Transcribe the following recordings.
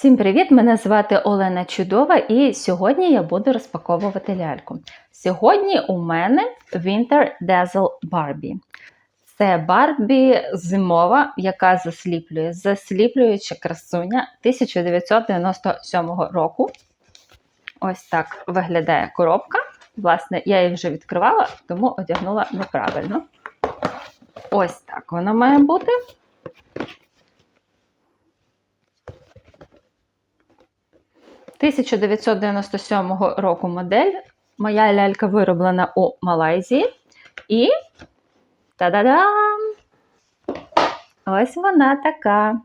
Всім привіт! Мене звати Олена Чудова, і сьогодні я буду розпаковувати ляльку. Сьогодні у мене Winter Dazzle Barbie. Це Барбі зимова, яка засліплює, засліплююча красуня 1997 року. Ось так виглядає коробка. Власне, я її вже відкривала, тому одягнула неправильно. Ось так вона має бути. – 1997 року модель. Моя лялька вироблена у Малайзії. І та-да-дам! Ось вона така.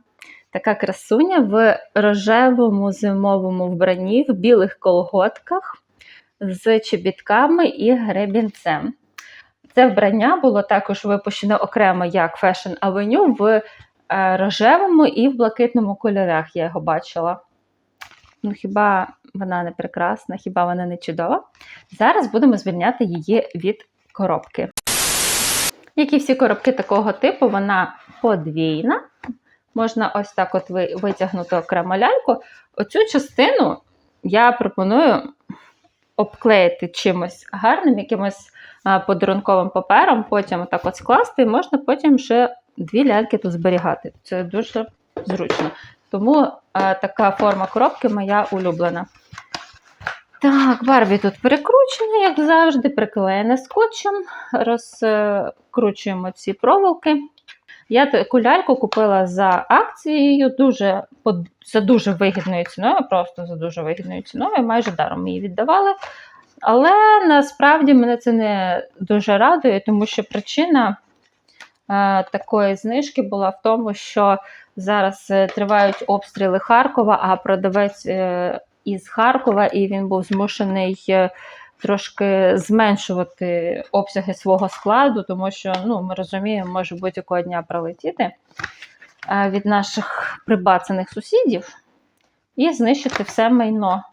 Така красуня в рожевому зимовому вбранні, в білих колготках з чобітками і гребінцем. Це вбрання було також випущено окремо як Fashion Avenue в е, рожевому і в блакитному кольорах. Я його бачила. Ну, хіба вона не прекрасна, хіба вона не чудова? Зараз будемо звільняти її від коробки. Як і всі коробки такого типу, вона подвійна. Можна ось так от витягнути окремо ляльку. Оцю частину я пропоную обклеїти чимось гарним, якимось подарунковим папером, потім отак от скласти, і можна потім ще дві ляльки тут зберігати. Це дуже зручно. Тому така форма коробки моя улюблена. Так, Барбі тут перекручена, як завжди, приклеєне скотчем. Розкручуємо ці проволоки. Я таку ляльку купила за акцією, дуже, за дуже вигідною ціною, просто за дуже вигідною ціною, майже даром її віддавали. Але насправді мене це не дуже радує, тому що причина такої знижки була в тому, що зараз е, тривають обстріли Харкова, а продавець е, із Харкова, і він був змушений е, трошки зменшувати обсяги свого складу, тому що ну, ми розуміємо, може будь-якого дня прилетіти від наших прибацаних сусідів і знищити все майно.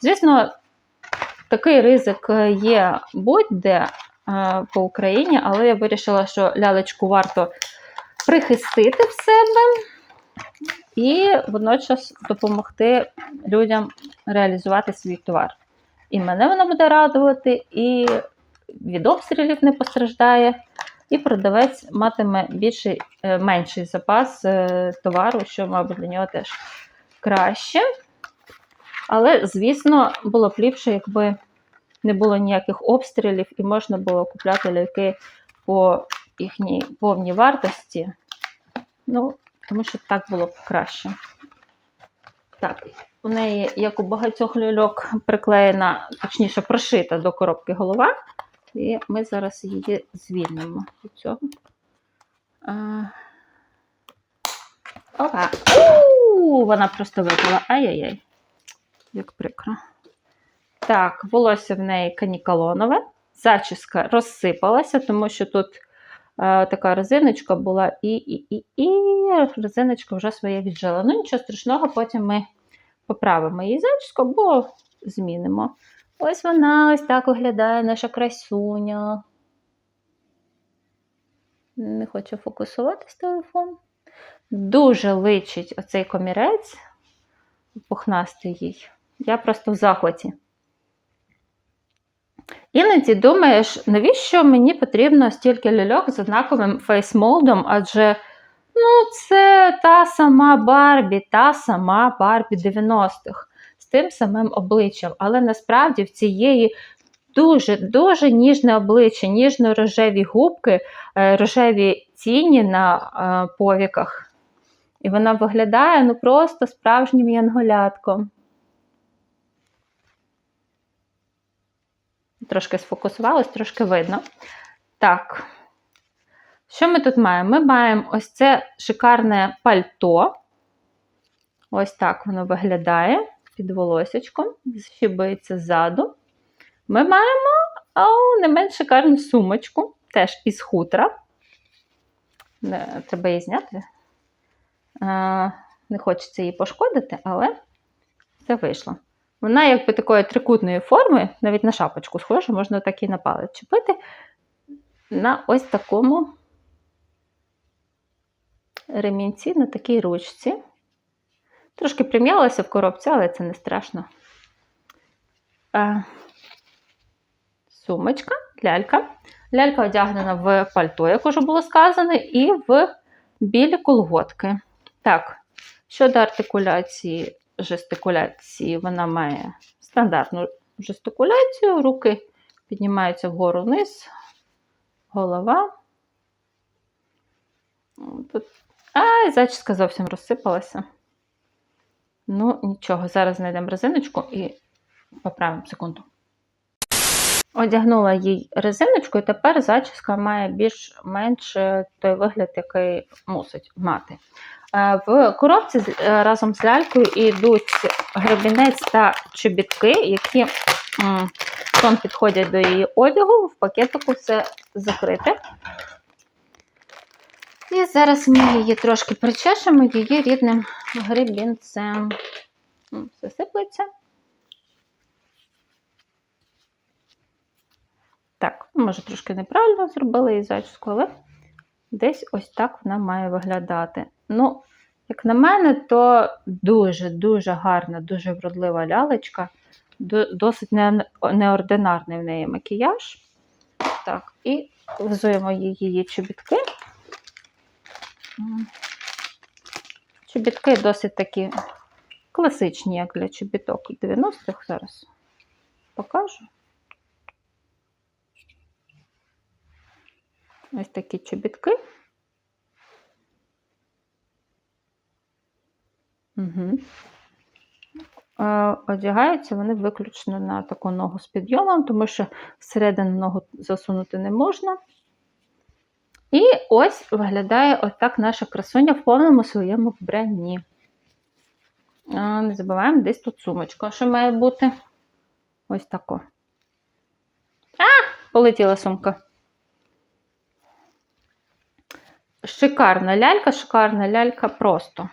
Звісно, такий ризик є будь-де по Україні, але я вирішила, що лялечку варто прихистити в себе і водночас допомогти людям реалізувати свій товар. І мене вона буде радувати, і від обстрілів не постраждає, і продавець матиме більший, е, менший запас е, товару, що, мабуть, для нього теж краще. Але, звісно, було б ліпше, якби не було ніяких обстрілів, і можна було купляти ляльки по їхній повній вартості. Ну, тому що так було б краще. Так, у неї, як у багатьох ляльок, приклеєна, точніше, прошита до коробки голова. І ми зараз її звільнимо від цього. А... Опа! У, вона просто випала. Ай-яй-яй. Як прикро. Так, волосся в неї канікалонове. Зачіска розсипалася, тому що тут е, така резиночка була і і, і, і резиночка вже своє віджила. Ну, нічого страшного, потім ми поправимо її зачіску, бо змінимо. Ось вона ось так виглядає наша красуня. Не хочу фокусуватись телефон. Дуже личить оцей комірець, пухнастий їй. Я просто в захваті. Іноді думаєш, навіщо мені потрібно стільки ляльок з однаковим фейсмолдом, адже ну, це та сама Барбі, та сама Барбі 90-х з тим самим обличчям. Але насправді в цієї дуже-дуже ніжне обличчя, ніжно-рожеві губки, е, рожеві тіні на е, повіках. І вона виглядає ну, просто справжнім янголятком. Трошки сфокусувалось, трошки видно. Так, що ми тут маємо? Ми маємо ось це шикарне пальто. Ось так воно виглядає під волосечком, зшибається ззаду. Ми маємо о, не менш шикарну сумочку, теж із хутра. Треба її зняти. Не хочеться її пошкодити, але це вийшло. Вона, якби такої трикутної форми, навіть на шапочку схожа, можна так і на палець чіпити на ось такому ремінці, на такій ручці. Трошки прим'ялася в коробці, але це не страшно. Сумочка, лялька. Лялька одягнена в пальто, як уже було сказано, і в білі колготки. Так, щодо артикуляції, жестикуляції, вона має стандартну жестикуляцію, руки піднімаються вгору вниз, голова. Тут... і зачіска зовсім розсипалася. Ну, нічого, зараз знайдемо резиночку і поправимо секунду. Одягнула їй резиночку, і тепер зачіска має більш-менш е, той вигляд, який мусить мати. Е, В коробці е, разом з лялькою йдуть гребінець та чобітки, які тон підходять до її одягу. В пакетику все закрите. І зараз ми її трошки причешемо її рідним гребінцем. М, Все сиплеться. Так, може трошки неправильно зробила її зачіску, але десь ось так вона має виглядати. Ну, як на мене, то дуже-дуже гарна, дуже вродлива лялечка. Досить неординарний в неї макіяж. Так, і взуємо її, чобітки. Чобітки досить такі класичні, як для чобіток 90-х. Зараз покажу. Ось такі чобітки. Угу. Одягаються вони виключно на таку ногу з підйомом, тому що всередину ногу засунути не можна. І ось виглядає ось так наша красуня в повному своєму вбранні. Не забуваємо, десь тут сумочка, що має бути. Ось тако. А! Полетіла сумка. Шикарна лялька, шикарна лялька просто.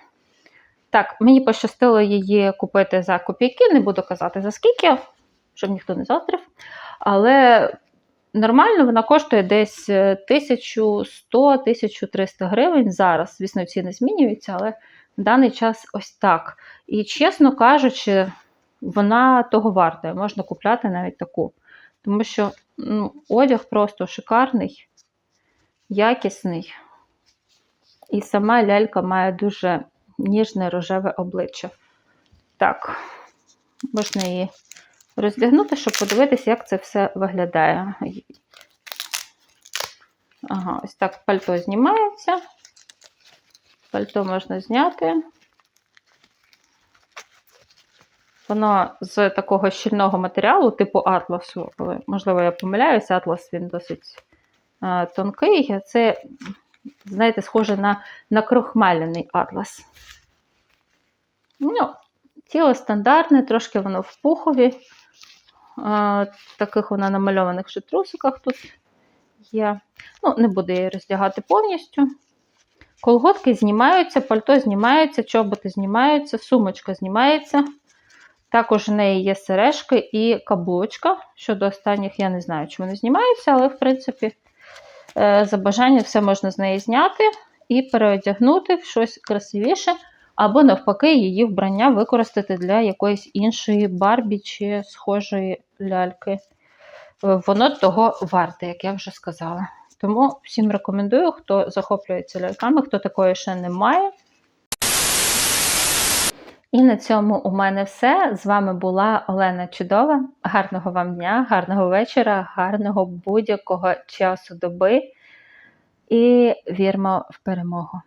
Так, мені пощастило її купити за копійки, не буду казати за скільки, щоб ніхто не заздрив. Але нормально вона коштує десь е, 1100-1300 гривень зараз. Звісно, ціни змінюються, але в даний час ось так. І чесно кажучи, вона того варта. Можна купляти навіть таку. Тому що ну, одяг просто шикарний, якісний. І сама лялька має дуже ніжне рожеве обличчя. Так, можна її роздягнути, щоб подивитися, як це все виглядає. Ага, ось так пальто знімається. Пальто можна зняти. Воно з такого щільного матеріалу, типу атласу, можливо, я помиляюся, атлас він досить а, тонкий, це знаєте, схоже на, на крохмаляний атлас. Ну, тіло стандартне, трошки воно в пухові. А, таких воно намальованих ще трусиках тут є. Ну, не буду її роздягати повністю. Колготки знімаються, пальто знімається, чоботи знімаються, сумочка знімається. Також в неї є сережки і каблучка. Щодо останніх, я не знаю, чи вони знімаються, але, в принципі, за бажанням все можна з неї зняти і переодягнути в щось красивіше, або, навпаки, її вбрання використати для якоїсь іншої барбі чи схожої ляльки. Е, Воно того варте, як я вже сказала. Тому всім рекомендую, хто захоплюється ляльками, хто такої ще не має. І на цьому у мене все. З вами була Олена Чудова. Гарного вам дня, гарного вечора, гарного будь-якого часу доби. І вірмо в перемогу.